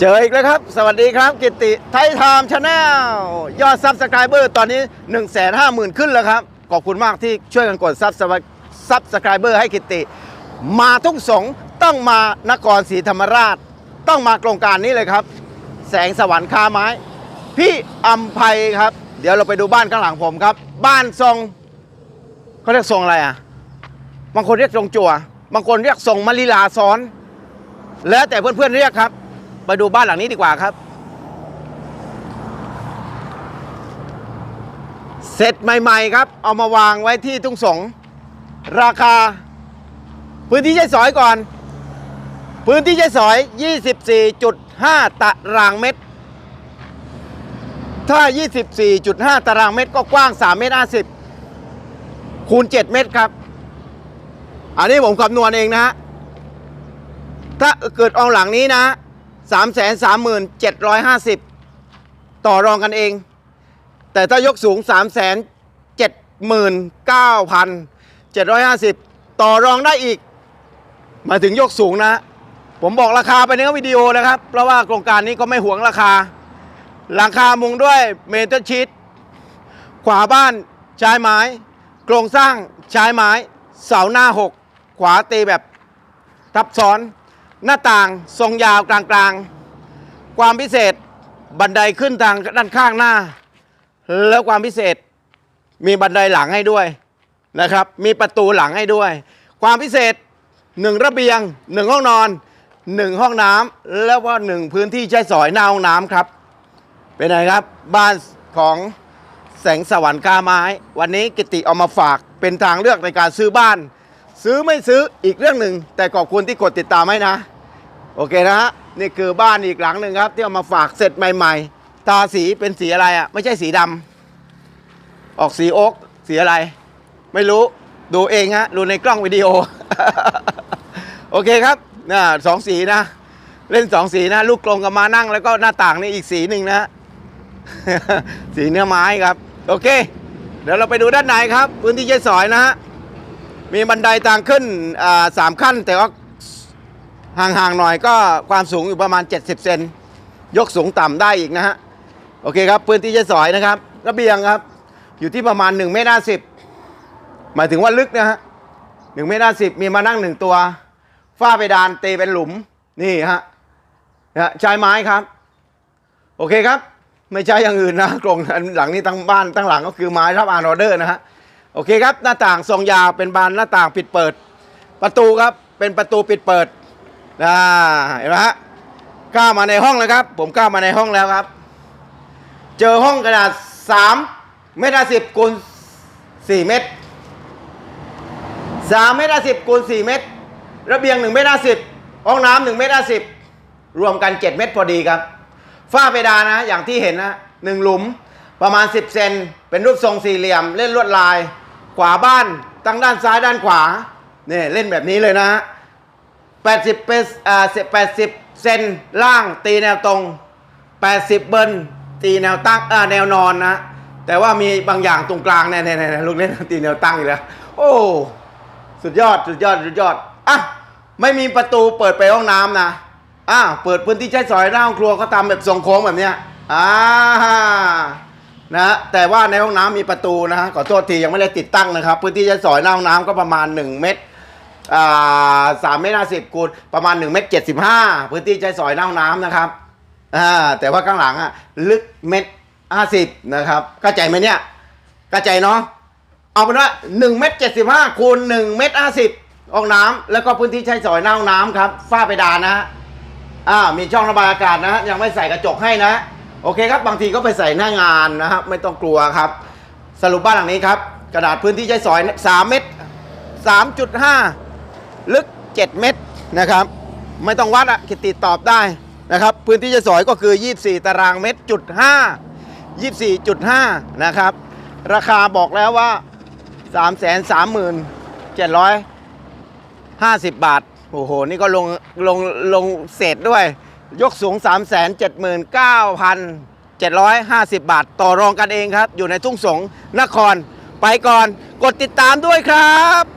เจออีกแล้วครับ สวัสดีครับ กิติไทยไทม์ชาแนลยอดซับสไครเบอร์ตอนนี้ 1 5 0 0 0 0 ขึ้นแล้วครับ ขอบคุณมากที่ช่วยกันกดซับซับสไครเบอร์ให้กิติ มาทุ่งสงต้องมานครศรีธรรมราช ต้องมาโครงการนี้เลยครับ แสงสวรรค์คาไม้ พี่อัมภัยครับ เดี๋ยวเราไปดูบ้านข้างหลังผมครับ บ้านทรงเขาเรียกทรงอะไรอะบางคนเรียกทรงจั่วบางคนเรียกทรงมะลิลาซ้อน แล้วแต่เพื่อนๆเรียกครับ ไปดูบ้านหลังนี้ดีกว่าครับ เสร็จใหม่ ๆ ครับ เอามาวางไว้ที่ทุ่งสง ราคา พื้นที่ใช้สอยก่อน พื้นที่ใช้สอย 24.5 ตารางเมตร ถ้า 24.5 ตารางเมตรก็กว้าง 3 เมตร 50 คูณ 7 เมตรครับ อันนี้ผมคำนวณเองนะฮะถ้าเกิดเอาหลังนี้นะ 3 3 7 5 0 ต่อรองกันเอง แต่ถ้ายกสูง 3 7 9 7 5 0 ต่อรองได้อีก มาถึงยกสูงนะ ผมบอกราคาไปในวิดีโอนะครับ เพราะว่าโครงการนี้ก็ไม่หวงราคาหลังคามุงด้วยเมทัลชีตขวาบ้านชายไม้ โครงสร้างชายไม้ เสาหน้า 6 ขวาตีแบบทับซ้อน หน้าต่างทรงยาวกลางๆ ความพิเศษบันไดขึ้นทางด้านข้างหน้า แล้วความพิเศษมีบันไดหลังให้ด้วยนะครับ มีประตูหลังให้ด้วย ความพิเศษหนึ่งระเบียงหนึ่งห้องนอนหนึ่งห้องน้ำแล้วก็หนึ่งพื้นที่ใช้สอยหน้าห้องน้ำครับ เป็นไงครับบ้านของแสงสวรรค์กาไม้ วันนี้กิติเอามาฝากเป็นทางเลือกในการซื้อบ้าน ซื้อไม่ซื้ออีกเรื่องหนึ่ง แต่ขอบคุณที่กดติดตามให้นะ โอเคนะฮะนี่คือบ้านอีกหลังหนึ่งครับ ที่เอามาฝากเสร็จใหม่ ๆ ตาสีเป็นสีอะไรอะ ไม่ใช่สีดำออกสีโอ๊กสีอะไร ไม่รู้ดูเองฮะดูในกล้องวิดีโอ โอเคครับน่ะสองสีนะ เล่นสองสีนะ ลูกกลงกับมานั่งแล้วก็หน้าต่างนี่อีกสีหนึ่งนะสีเนื้อไม้ครับ โอเค เดี๋ยวเราไปดูด้านในครับ พื้นที่ใช้สอยนะฮะมีบันไดทางขึ้นสามขั้นแต่ว่า ห่างๆหน่อยก็ความสูงอยู่ประมาณ 70 เซนยกสูงต่ำได้อีกนะฮะโอเคครับพื้นที่ใช้สอยนะครับระเบียงครับ อยู่ที่ประมาณ1เมตรห้าสิบหมายถึงว่าลึกนะฮะหนึ่งเมตรห้าสิบมีมานั่งหนึ่งตัวฝ้าเพดานตีเป็นหลุมนี่ฮะนะใช้ไม้ครับ โอเคครับ ไม่ใช่อย่างอื่นนะกรงหลังนี้ทั้งบ้านทั้งหลังก็คือไม้รับอานออเดอร์นะฮะโอเคครับหน้าต่างทรงยาวเป็นบานหน้าต่างปิดเปิด ประตูครับเป็นประตูปิดเปิด นะเห็นไหมฮะก้าวมาในห้องแล้วครับ ผมก้าวมาในห้องแล้วครับ เจอห้องขนาด3เมตรสิบคูณ4เมตร3เมตรสิบคูณ4เมตร ระเบียง1เมตรสิบห้องน้ำ1เมตรสิบรวมกัน7เมตรพอดีครับ ฝ้าเพดานนะ อย่างที่เห็นนะหนึ่งหลุมประมาณ 10 เซน เป็นรูปทรงสี่เหลี่ยม เล่นลวดลาย ขวาบ้าน ตั้งด้านซ้ายด้านขวา เนี่ยเล่นแบบนี้เลยนะฮะ 80เป็นอ่า80 เซนล่างตีแนวตรง 80 เบิร์นตีแนวตั้งอ่าแนวนอนนะ แต่ว่ามีบางอย่างตรงกลางเนี่ยเนี่ยเนี่ยลูกเล่นตีแนวตั้งอีกแล้ว โอ้สุดยอดสุดยอดสุดยอดอะไม่มีประตูเปิดไปห้องน้ำนะอ่าเปิดพื้นที่ใช้สอยหน้าห้องครัวก็ทำแบบทรงโค้งแบบเนี้ยอ่านะแต่ว่าในห้องน้ำมีประตูนะฮะขอโทษทียังไม่ได้ติดตั้งนะครับ พื้นที่ใช้สอยหน้าห้องน้ำก็ประมาณ 1 เมตร สามเมตรห้าสิบคูณประมาณ1เมตรเจ็ดสิบห้าพื้นที่ใช้สอยหน้าห้องน้ำนะครับอ่าแต่ว่าข้างหลังอะลึกเมตรห้าสิบนะครับเข้าใจไหมเนี่ยเข้าใจเนาะเอาเป็นว่า1เมตร75คูณ1เมตร50ห้องน้ำแล้วก็พื้นที่ใช้สอยหน้าห้องน้ำครับฝ้าเพดานนะฮะอ่ามีช่องระบายอากาศนะฮะยังไม่ใส่กระจกให้นะ โอเคครับบางทีก็ไปใส่หน้างานนะครับไม่ต้องกลัวครับ สรุปบ้านหลังนี้ครับ กระดาษพื้นที่ใช้สอย3เมตร3.5 ลึก 7 เมตรนะครับ ไม่ต้องวัดอะคิดติดตอบได้นะครับ พื้นที่ใช้สอยก็คือ 24 ตารางเมตรจุด5 24.5 นะครับ ราคาบอกแล้วว่า 3 3 7 5 0 บาท โอ้โห นี่ก็ลงลงลงเศษด้วย ยกสูง 3 7 9 750 บาท ต่อรองกันเองครับ อยู่ในทุ่งสงนคร ไปก่อน กดติดตามด้วยครับ